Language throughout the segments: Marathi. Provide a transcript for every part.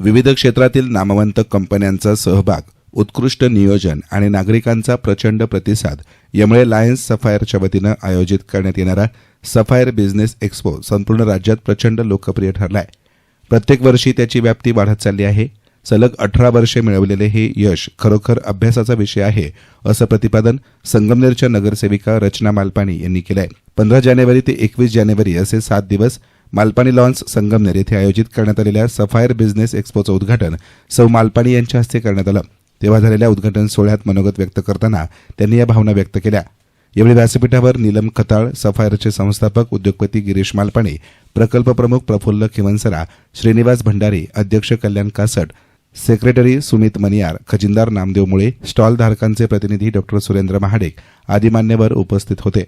विविध क्षेत्रातील नामवंत कंपन्यांचा सहभाग उत्कृष्ट नियोजन आणि नागरिकांचा प्रचंड प्रतिसाद यामुळे लायन्स सफायरच्या वतीनं आयोजित करण्यात येणारा सफायर बिझनेस एक्स्पो संपूर्ण राज्यात प्रचंड लोकप्रिय ठरलाय. प्रत्येक वर्षी त्याची व्याप्ती वाढत चालली आहे. सलग अठरा वर्षे मिळवलेले हे यश खरोखर अभ्यासाचा विषय आहे असं प्रतिपादन संगमनेरच्या नगरसेविका रचना मालपाणी यांनी केलं आहे पंधरा जानेवारी ते एकवीस जानेवारी असे सात दिवस मालपाणी लॉन्स संगमनेर येथे आयोजित करण्यात आलेल्या सफायर बिझनेस एक्स्पोचं उद्घाटन सौ मालपाणी यांच्या हस्ते करण्यात आलं. तेव्हा झालेल्या उद्घाटन सोहळ्यात मनोगत व्यक्त करताना त्यांनी या भावना व्यक्त केल्या. यावेळी व्यासपीठावर नीलम खताळ सफायरचे संस्थापक उद्योगपती गिरीश मालपाणी प्रकल्प प्रमुख प्रफुल्ल खिवनसरा श्रीनिवास भंडारी अध्यक्ष कल्याण कासट सेक्रेटरी सुमित मनियार खजिनदार नामदेव मुळे स्टॉलधारकांचे प्रतिनिधी डॉक्टर सुरेंद्र महाडिक आदी मान्यवर उपस्थित होते.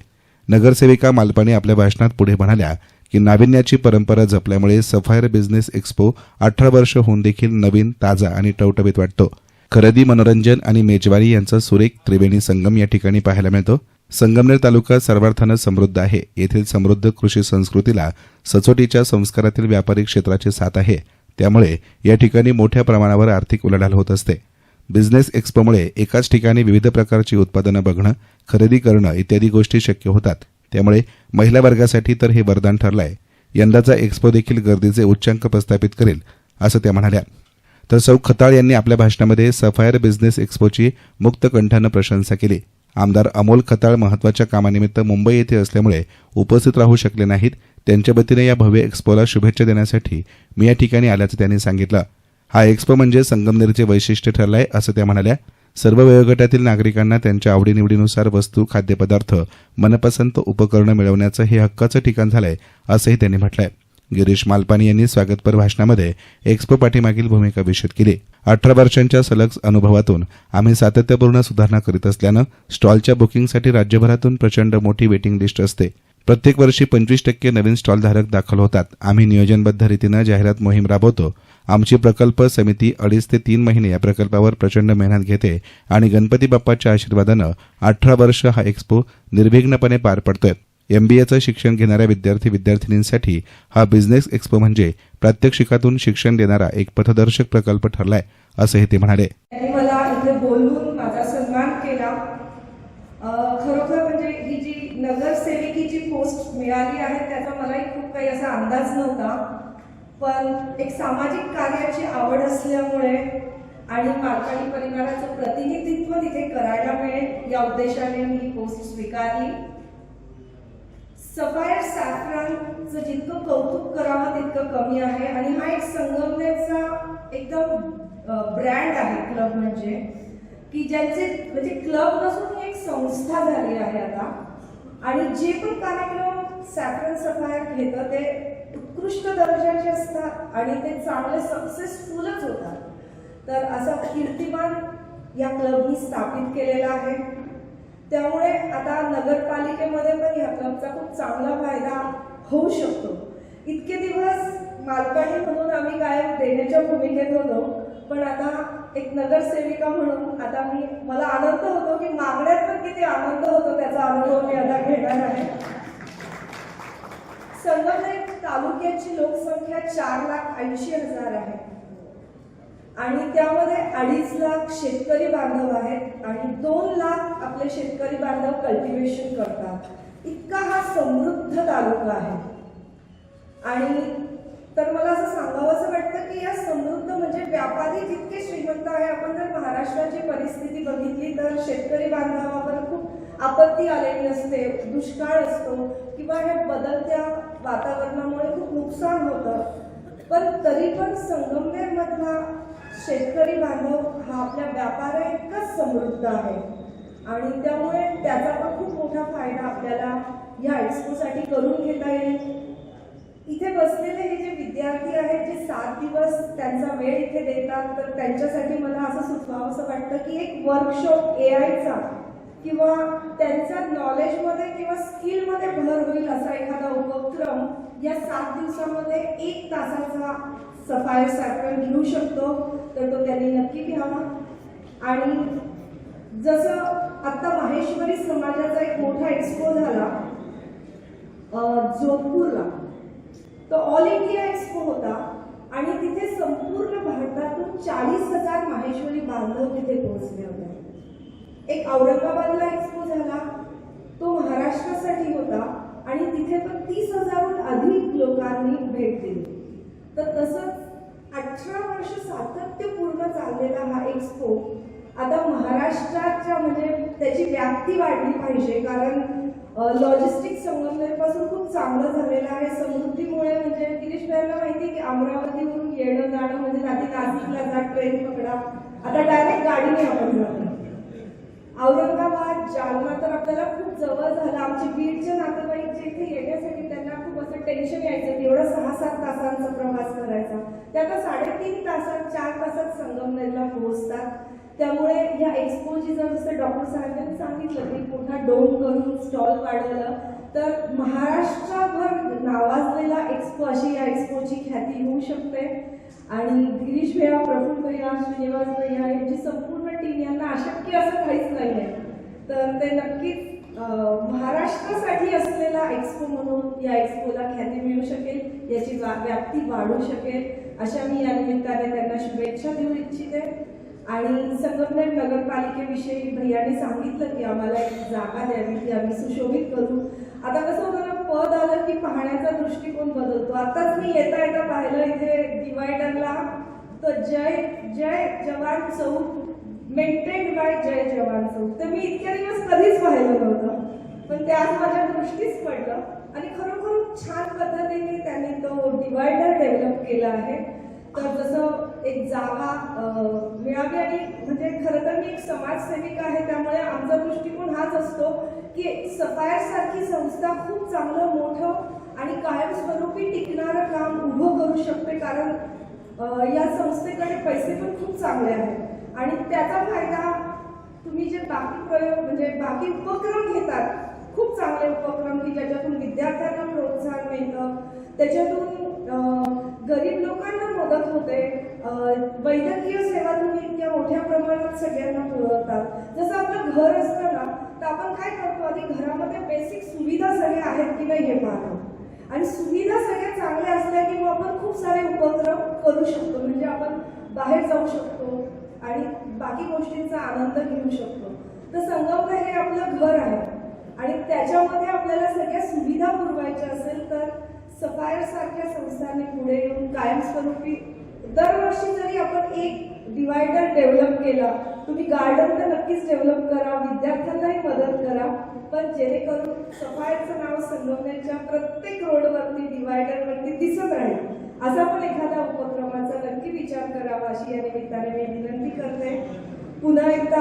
नगरसेविका मालपाणी आपल्या भाषणात पुढे म्हणाल्या की नाविन्याची परंपरा जपल्यामुळे सफायर बिझनेस एक्स्पो अठरा वर्ष होऊन देखील नवीन ताजा आणि टवटवीत वाटतो. खरेदी मनोरंजन आणि मेजवानी यांचा सुरेख त्रिवेणी संगम या ठिकाणी पाहायला मिळतो. संगमनेर तालुका सर्वार्थानं समृद्ध आहे. येथील समृद्ध कृषी संस्कृतीला सचोटीच्या संस्कारातील व्यापारी क्षेत्राची साथ आहे. त्यामुळे या ठिकाणी मोठ्या प्रमाणावर आर्थिक उलाढाल होत असते. बिझनेस एक्स्पोमुळे एकाच ठिकाणी विविध प्रकारची उत्पादनं बघणं खरेदी करणं इत्यादी गोष्टी शक्य होतात. त्यामुळे महिला वर्गासाठी तर हे वरदान ठरलं आहे यंदाचा एक्स्पो देखील गर्दीचे उच्चांक प्रस्थापित करेल असं त्या म्हणाल्या. तर सौ खताळ यांनी आपल्या भाषणामध्ये सफायर बिझनेस एक्स्पोची मुक्त कंठानं प्रशंसा केली. आमदार अमोल खताळ महत्त्वाच्या कामानिमित्त मुंबई येथे असल्यामुळे उपस्थित राहू शकले नाहीत. त्यांच्या वतीने या भव्य एक्स्पोला शुभेच्छा देण्यासाठी मी या ठिकाणी आल्याचं त्यांनी सांगितलं. हा एक्स्पो म्हणजे संगमनेरचे वैशिष्ट्य ठरलं आहे असं त्या म्हणाल्या. सर्व वयोगटातील नागरिकांना त्यांच्या आवडीनिवडीनुसार वस्तू खाद्यपदार्थ मनपसंत उपकरणं मिळवण्याचं हे हक्काचं ठिकाण झालंय असंही त्यांनी म्हटलंय. गिरीश मालपानी यांनी स्वागतपर भाषणामध्ये एक्स्पो पाठीमागील भूमिका विशद केली. अठरा वर्षांच्या सलग अनुभवातून आम्ही सातत्यपूर्ण सुधारणा करीत असल्यानं स्टॉलच्या बुकिंगसाठी राज्यभरातून प्रचंड मोठी वेटिंग लिस्ट असते. प्रत्येक वर्षी पंचवीस टक्के नवीन स्टॉलधारक दाखल होतात. आम्ही नियोजनबद्ध रीतीनं जाहिरात मोहीम राबवतो. आमची प्रकल्प समिती अडीच ते तीन महिने या प्रकल्पावर प्रचंड मेहनत घेते आणि गणपती बाप्पाच्या आशीर्वादानं अठरा वर्ष हा एक्स्पो निर्विघ्नपणे पार पडतोय. एमबीएचं शिक्षण घेणाऱ्या विद्यार्थी विद्यार्थिनींसाठी हा बिझनेस एक्स्पो म्हणजे प्रात्यक्षिकातून शिक्षण देणारा एक पथदर्शक प्रकल्प ठरलाय असंही ते म्हणाले. मला इथे माझा सन्मान केला. खरोखर म्हणजे ही जी नगरसेविकेची पोस्ट मिळाली आहे त्याचा मलाही खूप काही असा अंदाज नव्हता. पण एक सामाजिक कार्याची आवड असल्यामुळे आणि मालकाणी परिवाराचं प्रतिनिधित्व तिथे करायला मिळेल या उद्देशाने मी पोस्ट स्वीकारली. सफायर सॅफ्रॉनचं जितकं कौतुक करावं तितकं कमी आहे आणि हा एक संगमनेरचा एकदम ब्रँड आहे क्लब म्हणजे की ज्यांचे म्हणजे क्लब नसून ही एक संस्था झाली आहे आता. आणि जे पण कार्यक्रम सॅफ्रन सफायर घेतं ते उत्कृष्ट दर्जाचे असतात आणि ते चांगले सक्सेसफुलच होतात. तर असा कीर्तिमान या क्लबनी स्थापित केलेला आहे. त्यामुळे आता नगरपालिकेमध्ये पण या क्लबचा खूप चांगला फायदा होऊ शकतो. इतके दिवस मालकाणी म्हणून आम्ही गायक देण्याच्या भूमिकेत होतो. पण आता एक नगरसेविका म्हणून आता मी मला आनंद होतो की मागण्यात पण किती आनंद होतो त्याचा अनुभव मी आता घेणार आहे. संगमनेर तालुक्याची लोकसंख्या चार लाख ऐंशी हजार आहे. आणि त्यामध्ये अडीच लाख शेतकरी बांधव आहेत आणि दोन लाख आपले शेतकरी बांधव कल्टिवेशन करतात. इतका हा समृद्ध तालुका आहे. आणि तर मला असं सांगावंसं वाटतं की या समृद्ध म्हणजे व्यापारी जितके श्रीमंत आहे आपण जर महाराष्ट्राची परिस्थिती बघितली तर शेतकरी बांधवावर खूप आपत्ती आलेली असते दुष्काळ असतो. किंवा हे बदलत्या वातावरणामुळे खूप नुकसान होतं. पण तरी पण संगमनेरमधला शेतकरी बांधव हा आपल्या व्यापारा इतकाच समृद्ध आहे. आणि त्यामुळे त्याचा पण खूप मोठा फायदा आपल्याला या एक्स्पोसाठी करून घेता येईल. इथे बसलेले हे जे विद्यार्थी आहेत जे सात दिवस त्यांचा वेळ इथे देतात तर त्यांच्यासाठी मला असं सुचवावं असं वाटतं की एक वर्कशॉप ए आयचा किंवा त्यांच्या नॉलेजमध्ये किंवा स्किलमध्ये भर होईल असा एखादा उपक्रम या सात दिवसामध्ये एक तासाचा सफायर सायकल घेऊ शकतो तर तो त्यांनी नक्की घ्यावा. आणि जसं आत्ता माहेश्वरी समाजाचा एक मोठा एक्सपो झाला जोधपूरला. तो ऑल इंडिया एक्सपो होता आणि तिथे संपूर्ण भारतातून चाळीस हजार माहेश्वरी बांधव तिथे पोहोचले होते. एक औरंगाबादला एक्सपो झाला. तो महाराष्ट्रासाठी होता आणि तिथे पण तीस हजारहून अधिक लोकांनी भेट दिली. तर तसंच अठरा वर्ष सातत्यपूर्ण चाललेला हा एक्सपो आता महाराष्ट्राच्या म्हणजे त्याची व्याप्ती वाढली पाहिजे. कारण लॉजिस्टिक समन्वयपासून खूप चांगलं झालेलं आहे. समृद्धीमुळे म्हणजे गिरीश भाईला माहिती आहे की अमरावतीवरून येणं जाणं म्हणजे नाती नाशिकला जा ट्रेन पकडा. आता डायरेक्ट गाडीने आपण जातो. औरंगाबाद जालना तर आपल्याला खूप जवळ झालं. आमचे बीडचे नातेवाईक जे इथे येण्यासाठी त्यांना खूप असं टेन्शन यायचं की एवढा सहा सात तासांचा प्रवास करायचा. ते आता साडेतीन तासात चार तासात संगमनेरला पोहोचतात. त्यामुळे या एक्सपोची जर जसं डॉक्टर साहेबांनी सांगितलं की पुन्हा डोन करून स्टॉल वाढवलं तर महाराष्ट्राभर नावाजलेला एक्सपो अशी या एक्सपोची ख्याती होऊ शकते. आणि गिरीश भैया प्रफुल्ल भैया श्रीनिवास भैया यांची संपूर्ण पाटील यांना अशक्य असं काहीच नाही आहे तर ते नक्कीच महाराष्ट्रासाठी असलेला एक्सपो म्हणून या एक्सपोला ख्याती मिळू शकेल याची वा- व्याप्ती वाढू शकेल अशा मी या निमित्ताने त्यांना शुभेच्छा देऊ इच्छिते. आणि संगमनेर नगरपालिकेविषयी भैयाने सांगितलं की आम्हाला एक जागा द्यावी ती आम्ही सुशोभित करू. आता कसं होतं ना पद आलं की पाहण्याचा दृष्टिकोन बदलतो. आताच मी येता येता पाहिलं इथे डिवायडरला तर जय जय जवान चौक मेंटेन बाय जय जवान चौक तर मी इतक्या दिवस कधीच पाहिलं नव्हतं. पण ते आज माझ्या दृष्टीच पडलं. आणि खरोखर छान पद्धतीने त्यांनी तो डिवायडर डेव्हलप केला आहे. तर जसं एक जागा मिळावी आणि म्हणजे खरं तर मी एक समाजसेविक आहे त्यामुळे आमचा दृष्टिकोन हाच असतो की सफायर सारखी संस्था खूप चांगलं मोठं आणि कायमस्वरूपी टिकणारं काम उभं करू शकते. कारण या संस्थेकडे पैसे पण खूप चांगले आहेत. आणि त्याचा फायदा तुम्ही जे बाकी प्रयोग म्हणजे बाकी उपक्रम घेतात खूप चांगले उपक्रम की ज्याच्यातून विद्यार्थ्यांना प्रोत्साहन मिळतं त्याच्यातून गरीब लोकांना मदत होते. वैद्यकीय सेवा तुम्ही इतक्या मोठ्या प्रमाणात सगळ्यांना पुरवतात. जसं आपलं घर असतं ना तर आपण काय करतो? आधी घरामध्ये बेसिक सुविधा सगळ्या आहेत की नाही हे पाहतो. आणि सुविधा सगळ्या चांगल्या असल्या की मग आपण खूप सारे उपक्रम करू शकतो. म्हणजे आपण बाहेर जाऊ शकतो आणि बाकी गोष्टींचा आनंद घेऊ शकतो. तर संगमनेर हे आपलं घर आहे. आणि त्याच्यामध्ये आपल्याला सगळ्या सुविधा पुरवायच्या असेल तर सफायर सारख्या संस्थांनी पुढे येऊन कायमस्वरूपी दरवर्षी जरी आपण एक डिवायडर डेव्हलप केला तुम्ही गार्डन तर नक्कीच डेव्हलप करा विद्यार्थ्यांनाही मदत करा पण जेणेकरून सफायरचं नाव संगमनेरच्या प्रत्येक रोडवरती डिवायडरवरती दिसत राहील. असा पण एखादा उपक्रम नक्की विचार करावा अशी या निमित्ताने मी विनंती करते. पुन्हा एकदा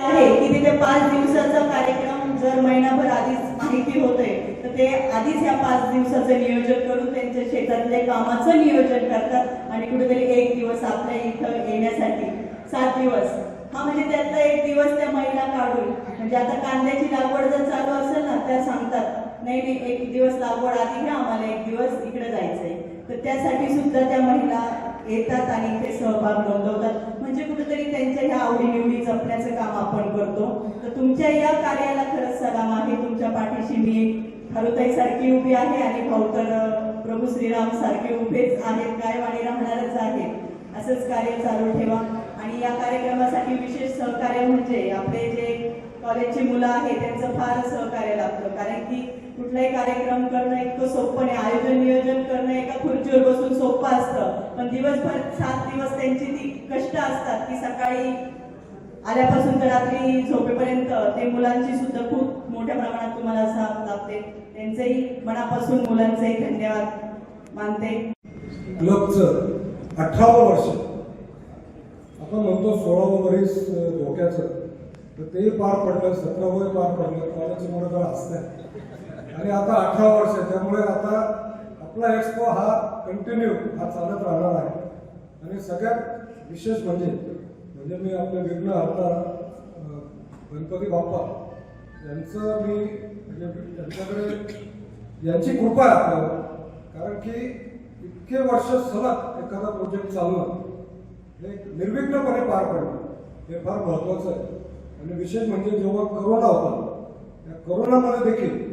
आहे की तिथे पाच दिवसाचा कार्यक्रम जर महिनाभर आधीच माहिती होते तर ते आधीच या पाच दिवसाचं नियोजन करून त्यांच्या शेतातल्या कामाचं नियोजन करतात आणि कुठेतरी एक दिवस आपल्या इथं येण्यासाठी. सात दिवस. हा म्हणजे त्यातला एक दिवस त्या महिला काढून. म्हणजे आता कांद्याची लागवड जर चालू असेल ना त्या सांगतात नाही नाही एक दिवस लागवड आधी घ्या आम्हाला एक दिवस इकडे जायचंय. तर त्यासाठी सुद्धा त्या महिला येतात आणि इथे सहभाग नोंदवतात. म्हणजे कुठेतरी त्यांच्या ह्या आवडीनिवडी जपण्याचं काम आपण करतो. तर तुमच्या या कार्याला खरंच सलाम आहे. तुमच्या पाठीशी मी हरुताई सारखी उभी आहे आणि भाऊ तर प्रभू श्रीराम सारखे उभेच आहेत कायम आणि राहणारच आहेत. असंच कार्य चालू ठेवा. आणि या कार्यक्रमासाठी विशेष सहकार्य म्हणजे आपले जे कॉलेजची मुलं आहेत त्यांचं फार सहकार्य लागतं. कारण की कुठलाही कार्यक्रम करणं इतकं सोपं नाही. आयोजन नियोजन करणं एका खुर्चीवर बसून सोपं असतं. पण दिवसभर सात दिवस त्यांची ती कष्ट असतात की सकाळी आल्यापासून तर रात्री झोपेपर्यंत ते मुलांची सुद्धा खूप मोठ्या प्रमाणात तुम्हाला साथ लाभते. त्यांचंही मनापासून मुलांचंही धन्यवाद मानते. क्लबचं अठरावं वर्ष. आपण म्हणतो सोळावं वरीस धोक्याचं. तर ते पार पडलं सतरावं पार पडलं कॉलेजचं मोठं काळ असतं आणि आता अठरा वर्ष त्यामुळे आता आपला एक्सपो हा कंटिन्यू हा चालत राहणार आहे. आणि सगळ्यात विशेष म्हणजे म्हणजे मी आपले विघ्न हरता गणपती बाप्पा यांचं मी म्हणजे त्यांच्याकडे यांची कृपा आहे आपल्यावर. कारण की इतके वर्ष सलग एखादा प्रोजेक्ट चालणं हे निर्विघ्नपणे पार पडणं हे फार महत्वाचं आहे. आणि विशेष म्हणजे जेव्हा करोना होता त्या करोनामध्ये देखील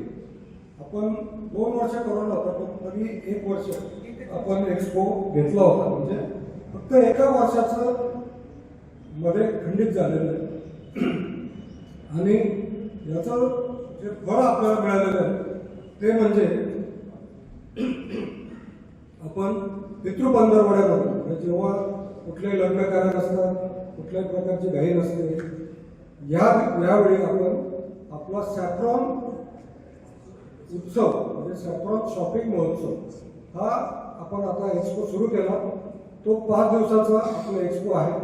आपण दोन वर्ष करून होता पण तरी एक वर्ष आपण एक्सपो घेतला होता. म्हणजे फक्त एका वर्षाचं मध्ये खंडित झालेलं आहे. आणि याचं जे फळ आपल्याला मिळालेलं आहे ते म्हणजे आपण पितृपंधरवड्यामध्ये म्हणजे जेव्हा कुठलेही लग्न असतात कुठल्याही प्रकारची घाई नसते या यावेळी आपण आपला सॅफ्रॉन उत्सव म्हणजे सॅफ्रॉन शॉपिंग महोत्सव. हा आपण आता एक्सपो सुरू केला. तो पाच दिवसाचा आपला एक्सपो आहे.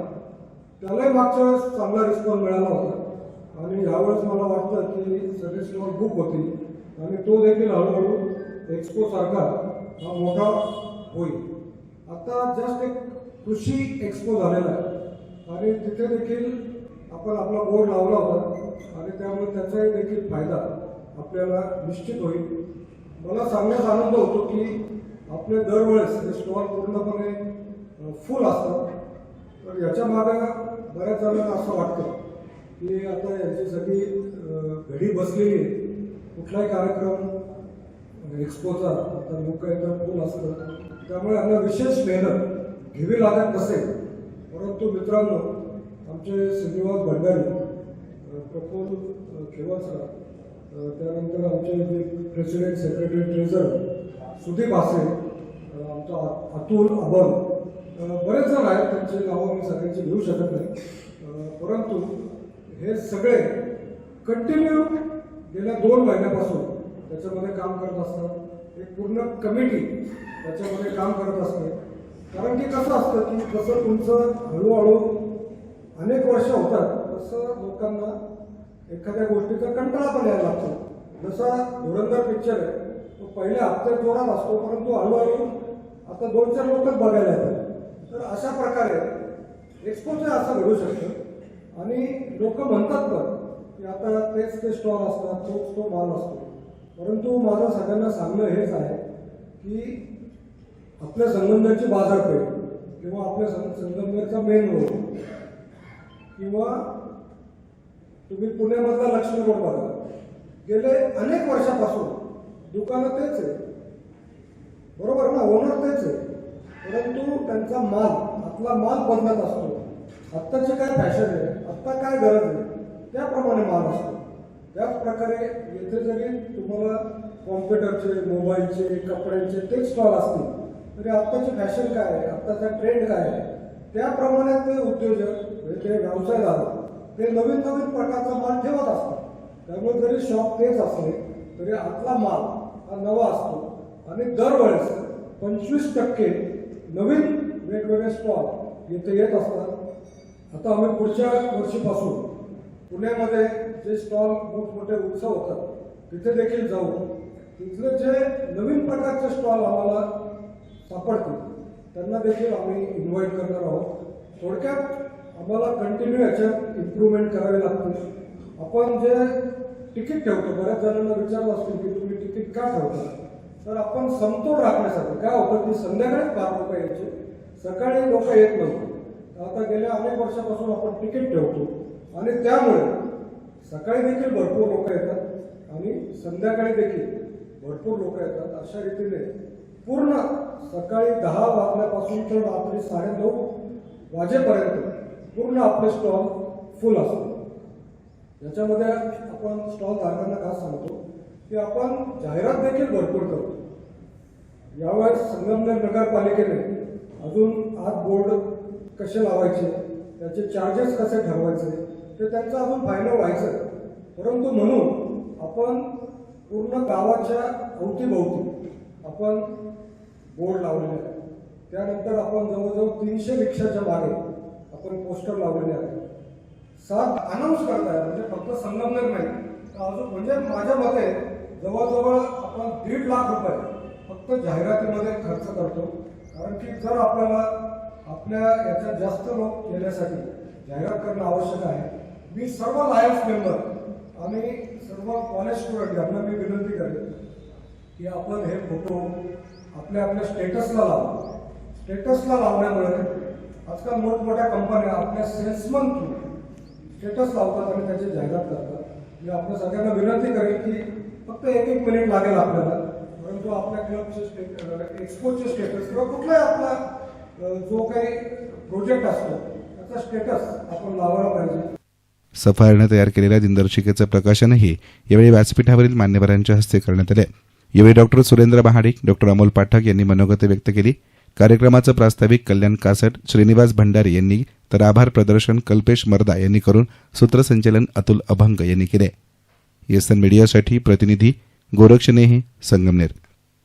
त्यालाही मागच्या वेळेस चांगला रिस्पॉन्स मिळाला होता. आणि यावेळेस मला वाटतं की सर्विस लेवल बुक होती आणि तो देखील हळूहळू एक्सपो सारखा हा मोठा होईल. आता जस्ट एक कृषी एक्सपो झालेला आहे. आणि तिथे देखील आपण आपला बोर्ड लावला होता. आणि त्यामुळे त्याचाही देखील फायदा. आपल्याला निश्चित होईल. मला सांगण्यात आनंद होतो की आपले दरवेळेस हे स्टॉल पूर्णपणे फुल असतात. तर याच्या मागे बऱ्याच जणांना असं वाटतं की आता याची सगळी घडी बसलेली आहे कुठलाही कार्यक्रम एक्सपोचा आता लोक एकदम फुल असतं त्यामुळे आम्हाला विशेष मेहनत घ्यावी लागत नसेल. परंतु मित्रांनो आमचे श्रीनिवास भंडारी अं, प्रफुल्ल त्यानंतर आमचे जे प्रेसिडेंट सेक्रेटरी ट्रेझर सुदीप आसे आमचा अतुल अबल बरेच जण आहेत त्यांची नावं मी सगळ्यांची घेऊ शकत नाही. परंतु हे सगळे कंटिन्यू गेल्या दोन महिन्यापासून त्याच्यामध्ये काम करत असतात. एक पूर्ण कमिटी त्याच्यामध्ये काम करत असते. कारण की कसं असतं की जसं तुमचं हळूहळू अनेक वर्ष होतात तसं लोकांना एखाद्या गोष्टीचा कंटाळा पण यायला लागतो. जसा धुरंधर पिक्चर आहे तो पहिल्या हप्त्यात जोरात असतो परंतु हळूहळू आता दोन चार लोकच बघायला येतात. तर अशा प्रकारे एक्सपोजर असं घडू शकतं. आणि लोक म्हणतात पण की आता तेच ते स्टॉल असतात तोच तो माल असतो. परंतु माझं सगळ्यांना सांगणं हेच आहे की आपल्या संगमनेरची बाजारपेठ किंवा आपल्या संगमनेरचा मेन रोड किंवा तुम्ही पुण्यामधला लक्ष्मी रोड बघा. गेले अनेक वर्षापासून दुकानं तेच आहे बरोबर ना ओनर तेच आहे परंतु त्यांचा माल आपला माल बदलत असतो. आत्ताची काय फॅशन आहे? आत्ता काय गरज आहे? त्याप्रमाणे माल असतो. त्याच प्रकारे येथे जरी तुम्हाला कॉम्प्युटरचे मोबाईलचे कपड्यांचे तेच स्टॉल असतील तरी आत्ताची फॅशन काय आहे? आत्ताचा ट्रेंड काय आहे? त्याप्रमाणे ते उद्योजक म्हणजे ते झाला. ते नवीन नवीन प्रकारचा माल ठेवत असतात त्यामुळे जरी शॉप तेच असले तरी आतला माल हा नवा असतो. आणि दरवेळेस पंचवीस टक्के नवीन वेगवेगळे स्टॉल येथे येत असतात. आता आम्ही पुढच्या वर्षीपासून पुण्यामध्ये जे स्टॉल मोठमोठे उत्सव होतात तिथे देखील जाऊ. तिथले जे नवीन प्रकारचे स्टॉल आम्हाला सापडतील त्यांना देखील आम्ही इन्व्हाइट करणार आहोत. थोडक्यात आम्हाला कंटिन्यू याच्यात इम्प्रूव्हमेंट करावी लागते. आपण जे तिकीट ठेवतो बऱ्याच जणांना विचारलं असतील की तुम्ही तिकीट का ठेवता? तर आपण समतोल राखण्यासाठी काय होतं की संध्याकाळीच बारा लोक यायचे सकाळी लोक येत नव्हते. आता गेल्या अनेक वर्षापासून आपण तिकीट ठेवतो. आणि त्यामुळे सकाळी देखील भरपूर लोक येतात आणि संध्याकाळी देखील भरपूर लोक येतात अशा रीतीने. पूर्ण सकाळी दहा वाजल्यापासून तर रात्री साडेनऊ वाजेपर्यंत पूर्ण आपले स्टॉल फुल असतो. याच्यामध्ये आपण स्टॉल धारकांना खास सांगतो की आपण जाहिरात देखील भरपूर करतो. यावेळेस संगमनेर नगरपालिकेने अजून आत बोर्ड कसे लावायचे त्याचे चार्जेस कसे ठरवायचे ते त्यांचं अजून फायदा व्हायचं. परंतु म्हणून आपण पूर्ण गावाच्या अवतीभोवती आपण बोर्ड लावलेले आहे. त्यानंतर आपण जवळजवळ तीनशे रिक्षाच्या मागे तर पोस्टर लावलेले आहे सात अनाऊन्स करताय म्हणजे फक्त संगमनेर नाही. तर अजून म्हणजे माझ्या मते जवळजवळ आपण दीड लाख रुपये फक्त जाहिरातीमध्ये खर्च करतो. कारण की जर आपल्याला आपल्या याच्यात जास्त लोक येण्यासाठी जाहिरात करणं आवश्यक आहे. मी सर्व लायन्स मेंबर आणि सर्व कॉलेज स्टुडंट यांना मी विनंती करेन की आपण हे फोटो आपल्या आपल्या स्टेटसला लावा. स्टेटसला लावण्यामुळे आजकाल मोठमोठ्या कंपन्या आपल्या सेल्समन थ्रू स्टेटस लावतात आणि त्याची जाहिरात करतात. मी आपल्या सगळ्यांना विनंती करेल की फक्त एक एक मिनिट लागेल आपल्याला. परंतु आपल्या क्लबचे स्टेट एक्सपोचे स्टेटस किंवा कुठलाही आपला जो काही प्रोजेक्ट असतो त्याचा स्टेटस आपण लावायला पाहिजे. सफायरनं तयार केलेल्या दिनदर्शिकेचं प्रकाशनही यावेळी व्यासपीठावरील मान्यवरांच्या हस्ते करण्यात आले यावेळी डॉक्टर सुरेंद्र महाडिक डॉक्टर अमोल पाठक यांनी मनोगत व्यक्त केली. कार्यक्रमाचं प्रास्ताविक कल्याण कासट श्रीनिवास भंडारी यांनी तर आभार प्रदर्शन कल्पेश मर्दा यांनी करून सूत्रसंचालन अतुल अभंग यांनी केले. येसन मीडियासाठी प्रतिनिधी गोरक्षनेही संगमनेर.